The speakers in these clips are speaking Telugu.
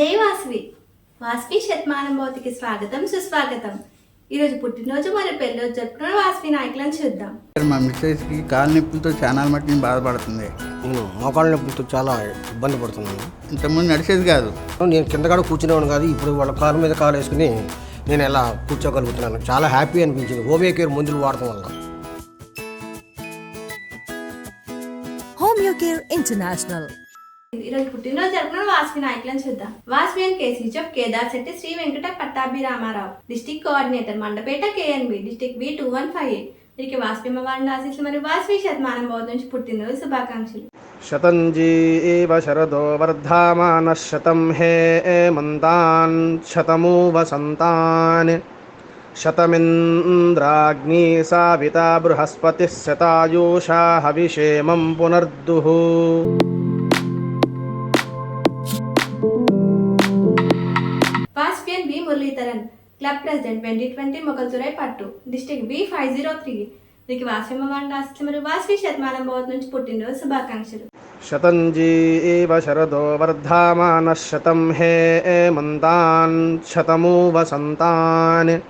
జై వాసవి. వాసవి శతమానం భౌతికి స్వాగతం సుస్వాగతం. ఈరోజు పుట్టినరోజు మరి పెళ్ళిరోజు జరుపుకున్న వాసవి నాయకులను చూద్దాం. మా మిస్సెస్కి కాలు నొప్పులతో చాలా మట్టుకు బాధపడుతుంది. నేను మోకాళ్ళ నొప్పులతో చాలా ఇబ్బంది పడుతున్నాను. ఇంతకుముందు నడిచేది కాదు. నేను కింద కాడ కూర్చునేవాడు కాదు ఇప్పుడు వాళ్ళ కాలు మీద కాలు వేసుకుని నేను ఎలా కూర్చోగలుగుతున్నాను. చాలా హ్యాపీ అనిపించింది. హోమియో కేర్ మందులు వాడటం వల్ల. Homeocare International. ఈరోజు పుట్టినరోజు జరుపుకున్న వాసవి నాయకులను చూద్దాం. Vasavi and KC of Kedar Shetty Sri Venkata Pattabhi Ramarao district coordinator Mandapeta KNB district B two one five eight. వీరికి వాసవి అమ్మవారిని ఆశీస్సులు మరియు వాసవి శతమానం బౌద్ధ నుంచి పుట్టినరోజు శుభాకాంక్షలు. శతంజీ ఏవ శరదో వర్ధమాన శతం హే మంతాన్ శతమూ వసంతాన్ శతమింద్రాగ్ని సావితా బృహస్పతి శతాయూషా హవిషేమం పునర్దుః. Vasavi and B Muralidharan club president twenty twenty మొగల్తురై పట్టు. District B five zero three. నీకు వాసవి అమ్మవారిని ఆశీస్సులు మరియు శతమానం బౌద్ధ నుంచి పుట్టినరోజు శుభాకాంక్షలు. శతంజీ ఏవ శరదో వర్ధమాన శతం హే మంతాన్ శతమూ వసంతాన్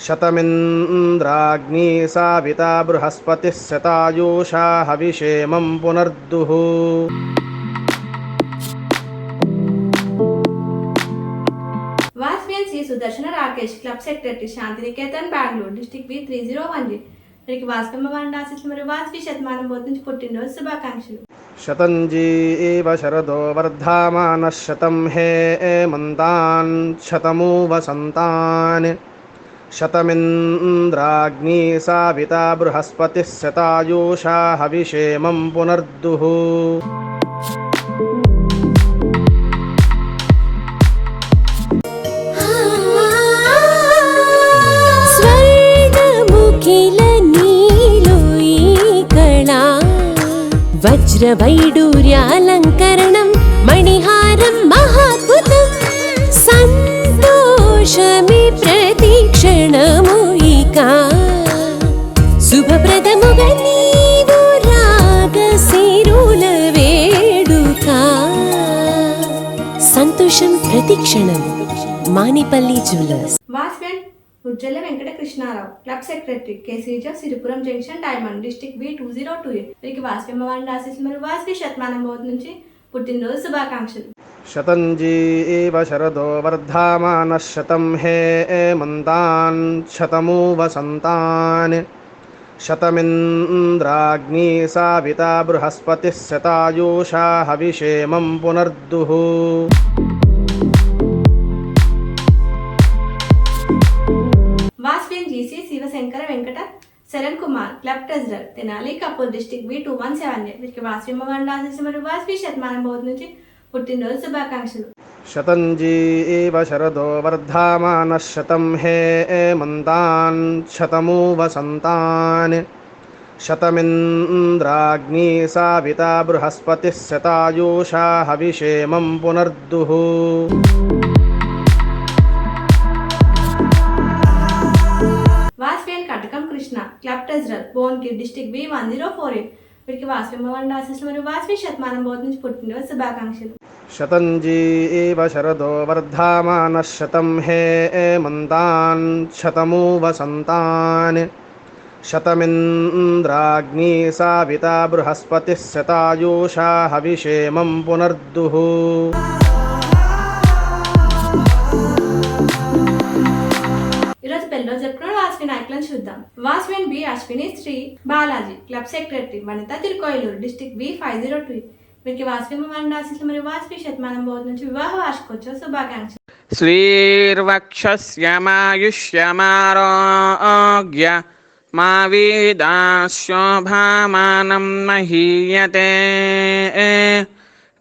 శతమింద్రాగ్ని సావిత బృహస్పతి శతాయూషా హవిషేమం పునర్దుః. Vasavi and C Sudarshana Rakesh club secretary Shantiniketan Bengaluru district B three zero one వీరికి వాసవి అమ్మవారిని ఆశీస్సులు మరియు వాసవి శతమానం బౌద్ధ నుంచి పుట్టినరోజు శుభాకాంక్షలు శతంజీ ఏవ శరదో వర్ధమాన శతం హే మంతాన్ శతమూ వసంతాన్ శతమింద్రాగ్ని సావితా బృహస్పతి శతాయూషా హవిషేమం పునర్దుః వజ్రవైడూర్యాలంకరణం మణిహారం మహాద్భుతం. సంతోషమి ప్రతిక్షణము ఇక. శుభప్రదముగా నీవు రాగశిరుల వేడుక. సంతోషం ప్రతిక్షణం. Manipalli jewellers. Ujjala Venkata Krishnarao club secretary కేసీజ Siripuram junction diamond district B two zero two వీరికి వాసవి అమ్మవారిని ఆశీస్సులు మరియు వాస్పి శతమానం బోధ నుంచి పుట్టినరోజు శుభాకాంక్షలు. శతంజీ ఏవ శరదో వర్ధమాన శతం హే మంతాన్ శతమూ వసంతాన్ శతమింద్రాగ్ని సావిత బృహస్పతి శతాయూషా హవిషేమం పునర్దుః. Vasavi and GC Sivasankara Venkata Saran Kumar club treasurer Tenali Kapoor district B two one seven వీరికి వాసవి అమ్మవారిని ఆశీస్సులు మరియు వాసవి శతమానం బౌద్ధ నుంచి పుట్టినరోజు శుభాకాంక్షలు. శతంజీ ఏవ శరదో వర్ధమాన శతం హే మంతాన్ శతమూ వసంతాన్ శతమింద్రాగ్ని సావితా బృహస్పతి శతాయూషా హవిషేమం పునర్దుః. Krishna club treasurer Bhuvangir district B one zero four eight. వీరికి వాసవి అమ్మవారిని ఆశీస్సులు మరియు వాసవి శతమానం బోధ నుంచి పుట్టినరోజు శుభాకాంక్షలు. శతంజీ ఏవ శరదో వర్ధమాన శతం హే మంతాన్ శతమూ వసంతాన్ శతమింద్రాగ్ని సావిత బృహస్పతి శతాయూషా హవిషేమం పునర్దుః. ఎవరు చెప్తున్నాడు అశ్విన్ ఐక్లను చూద్దాం. వాస్విన్ B Ashwini Sri Balaji club secretary Vanitha Thirukoilur district B five zero two. వీరికి వాస్విమని ఆశిస్తులు మరియు వాస్వి శతమానం బోధ నుంచి వివాహ వార్షికోత్సవ శుభాకాంక్షలు. శ్రీర్వక్షమాయుష్యమారోగ్య మా వీదాశోభామానం మహీయతే.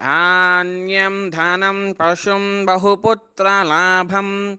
ధాన్యం ధనం పశుం బహుపుత్రలాభం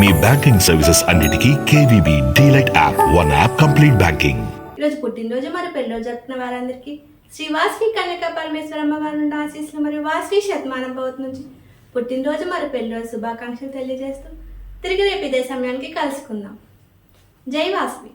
మీ బ్యాంకింగ్ సర్వీసెస్ అన్నిటికీ KVB DLite app one app complete banking. ఈరోజు పుట్టినరోజు మరి పెళ్ళిరోజు జరుపుకున్న వారందరికీ శ్రీ వాసవి కన్యక పరమేశ్వరమ్మ వారి నుండి ఆశీస్సులు మరియు వాసవి శతమానం భవత్ నుంచి పుట్టినరోజు మరి పెళ్ళిరోజు శుభాకాంక్షలు తెలియజేస్తూ తిరిగి రేపు ఇదే సమయానికి కలుసుకుందాం. జై వాసవి.